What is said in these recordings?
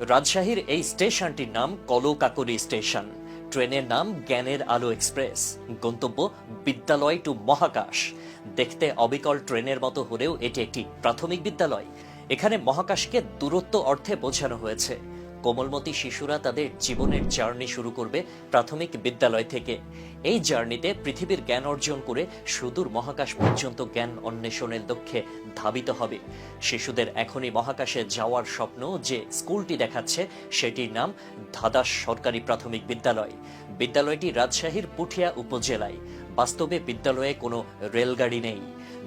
রাজশাহীর এই স্টেশনটির নাম কলকাকলি স্টেশন। ট্রেনের নাম জ্ঞানের আলো এক্সপ্রেস। গন্তব্য বিদ্যালয় টু মহাকাশ। দেখতে অবিকল ট্রেনের মতো হলেও এটি একটি প্রাথমিক বিদ্যালয়। এখানে মহাকাশকে দূরত্ব অর্থে বোঝানো হয়েছে। কোমলমতি শিশুরা তাদের জীবনের জার্নি শুরু করবে প্রাথমিক বিদ্যালয় থেকে। এই জার্নিতে পৃথিবীর জ্ঞান অর্জন করে সুদূর মহাকাশ পর্যন্ত জ্ঞান অন্বেষণের লক্ষ্যে ধাবিত হবে। শিশুদের এখনই মহাকাশে যাওয়ার স্বপ্ন যে স্কুলটি দেখাচ্ছে, সেটির নাম ধাদাস সরকারি প্রাথমিক বিদ্যালয়। বিদ্যালয়টি রাজশাহীর পুঠিয়া উপজেলায়। বাস্তবে বিদ্যালয়ে কোনো রেলগাড়ি নেই।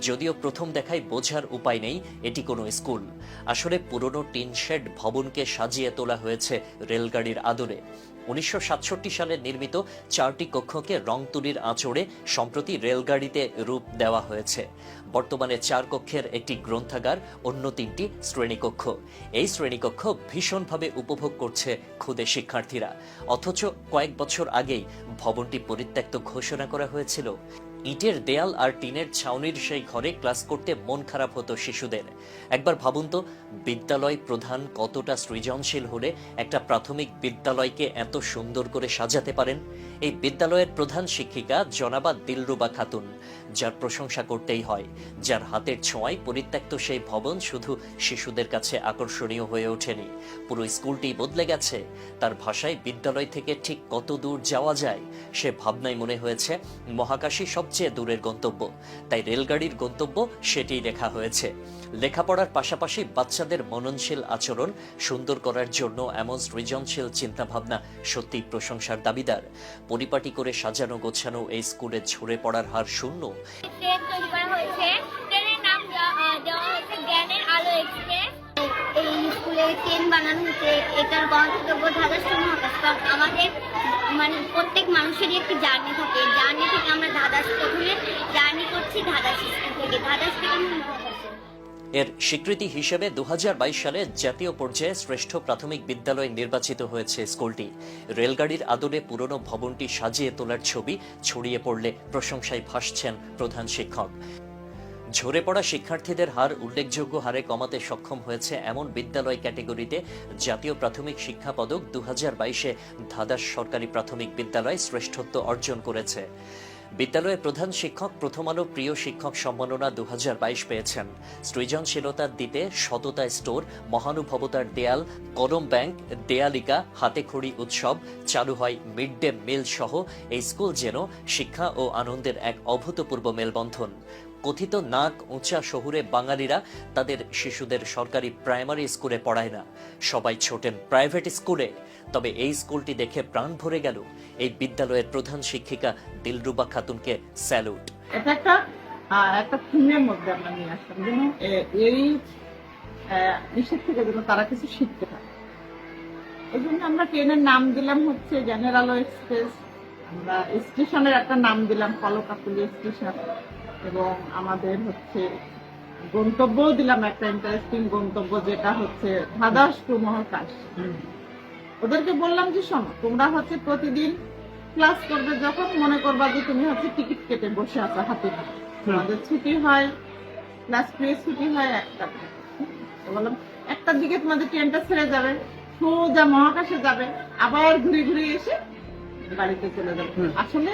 যদিও প্রথম দেখায় বোঝার উপায় নেই, এটি কোনো স্কুল। আসলে পুরনো টিনশেড ভবনকে সাজিয়ে তোলা হয়েছে রেলগাড়ির আদরে উনিশশো সালে নির্মিত চারটি কক্ষকে রং তুলির আঁচড়ে সম্প্রতি রেলগাড়িতে রূপ দেওয়া হয়েছে। বর্তমানে চার কক্ষের একটি গ্রন্থাগার, অন্য তিনটি শ্রেণীকক্ষ। এই শ্রেণীকক্ষ ভীষণভাবে উপভোগ করছে খুদে শিক্ষার্থীরা। অথচ কয়েক বছর আগেই ভবনটি পরিত্যক্ত ঘোষণা করা হয়েছিল। ইটের দেয়াল আর টিনের ছাউনির সেই ঘরে ক্লাস করতে মন খারাপ হতো শিশুদের। একবার ভাবুন তো, বিদ্যালয় প্রধান কতটা সৃজনশীল হলে একটা প্রাথমিক বিদ্যালয়কে এত সুন্দর করে সাজাতে পারেন? এই বিদ্যালয়ের প্রধান শিক্ষিকা জনাবা দিলরুবা খাতুন, যার প্রশংসা করতেই হয়। যার হাতের ছোঁয়ায় পরিত্যক্ত সেই ভবন শুধু শিশুদের কাছে আকর্ষণীয় হয়ে ওঠেনি। পুরো স্কুলটি বদলে গেছে। তার ভাষায় বিদ্যালয় থেকে ঠিক কত দূর যাওয়া যায়, সে ভাবনায় মনে হয়েছে, মহাকাশই সবচেয়ে দূরের গন্তব্য। তাই রেলগাড়ির গন্তব্য সেটিই লেখা হয়েছে। লেখাপড়ার পাশাপাশি বাচ্চাদের মননশীল আচরণ সুন্দর করার জন্য এমন সৃজনশীল চিন্তাভাবনা সত্যিই প্রশংসার দাবিদার। পরিপাটি করে সাজানো গোছানো এই স্কুলে ঝরে পড়ার হার শূন্য। ট্রেন ট্রেনের নাম দেওয়া হয়েছে জ্ঞানের আলো এক্সপ্রেস। এই স্কুলে ট্রেন বানানো হচ্ছে, এটার কারণ আমাদের মানে প্রত্যেক মানুষেরই একটি জার্নি থাকে। জার্নি থেকে আমরা প্রথমে জার্নি করছি স্কুল থেকে। থেকে এর স্বীকৃতি হিসেবে দু হাজার বাইশ সালে জাতীয় পর্যায়ে শ্রেষ্ঠ প্রাথমিক বিদ্যালয় নির্বাচিত হয়েছে স্কুলটি। রেলগাড়ির আদলে পুরনো ভবনটি সাজিয়ে তোলার ছবি ছড়িয়ে পড়লে প্রশংসায় ভাসছেন প্রধান শিক্ষক। ঝরে পড়া শিক্ষার্থীদের হার উল্লেখযোগ্য হারে কমাতে সক্ষম হয়েছে এমন বিদ্যালয় ক্যাটেগরিতে জাতীয় প্রাথমিক শিক্ষা পদক দু হাজার বাইশে ধাদাস সরকারি প্রাথমিক বিদ্যালয় শ্রেষ্ঠত্ব অর্জন করেছে। বিদ্যালয়ের প্রধান শিক্ষক প্রথম আলো প্রিয় শিক্ষক সম্মাননা দু হাজার বাইশ পেয়েছেন। সৃজনশীলতার দিতে সততা স্টোর, মহানুভবতার দেয়াল কলম ব্যাংক, দেয়ালিকা, হাতেখড়ি উৎসব, চালু হয় মিড ডে মিল সহ এই স্কুল যেন শিক্ষা ও আনন্দের এক অভূতপূর্ব মেলবন্ধন। কথিত নাক উঁচা শহুরে বাঙালিরা তাদের শিশুদের সরকারি প্রাইমারি স্কুলে পড়ায় না। সবাই ছোটেন প্রাইভেট স্কুলে। তবে এই স্কুলটি দেখে প্রাণ ভরে গেল। এই বিদ্যালয়ের প্রধান শিক্ষিকা দিলরুবা খাতুনকে স্যালুট। এটা একটা একটা মধ্যে আমরা নিয়ে আসলাম। যেন এই ইসের থেকে যেন তারা কিছু শিখতে পারে। এই জন্য আমরা ট্রেনের নাম দিলাম হচ্ছে জেনারেল এক্সপ্রেস আমরা স্টেশনের একটা নাম দিলাম কলকাকুলি স্টেশন। এবং আমাদের হচ্ছে গন্তব্যও দিলাম একটা ইন্টারেস্টিং গন্তব্য যেটা হচ্ছে ধাদাস টু মহাকাশ ওদেরকে বললাম যে শোনো তোমরা হচ্ছে প্রতিদিন ক্লাস করবে যখন মনে করবা যে তুমি হচ্ছে টিকিট কেটে বসে আছো হাতে। তোমাদের ছুটি হয় ক্লাস পেয়ে ছুটি হয় একটা বললাম একটার দিকে তোমাদের ট্রেনটা ছেড়ে যাবে সোজা মহাকাশে যাবে আবার ঘুরে ঘুরে এসে বাড়িতে চলে যাবে। আসলে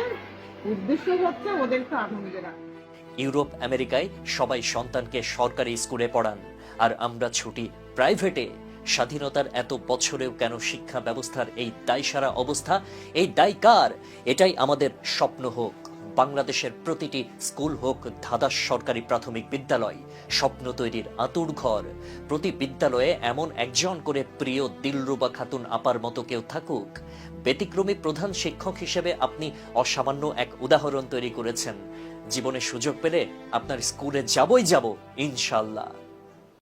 উদ্দেশ্য হচ্ছে ওদেরকে আনন্দে রাখা ইউরোপ, আমেরিকায় সবাই সন্তানকে সরকারি স্কুলে পড়ান। আর আমরা ছুটি প্রাইভেটে। স্বাধীনতার এত বছরেও কেন শিক্ষা ব্যবস্থার এই দায়সারা অবস্থা? এই দায় কার? এটাই আমাদের স্বপ্ন হোক। বাংলাদেশের প্রতিটি স্কুল হোক ধাদাস সরকারি প্রাথমিক বিদ্যালয়, স্বপ্ন তৈরির আতুর ঘর। প্রতি বিদ্যালয়ে এমন একজন করে প্রিয় দিলরুবা খাতুন আপার মতো কেউ থাকুক। ব্যতিক্রমী প্রধান শিক্ষক হিসেবে আপনি অসামান্য এক উদাহরণ তৈরি করেছেন। জীবনে সুযোগ পেলে আপনার স্কুলে যাবই যাব, ইনশাল্লাহ।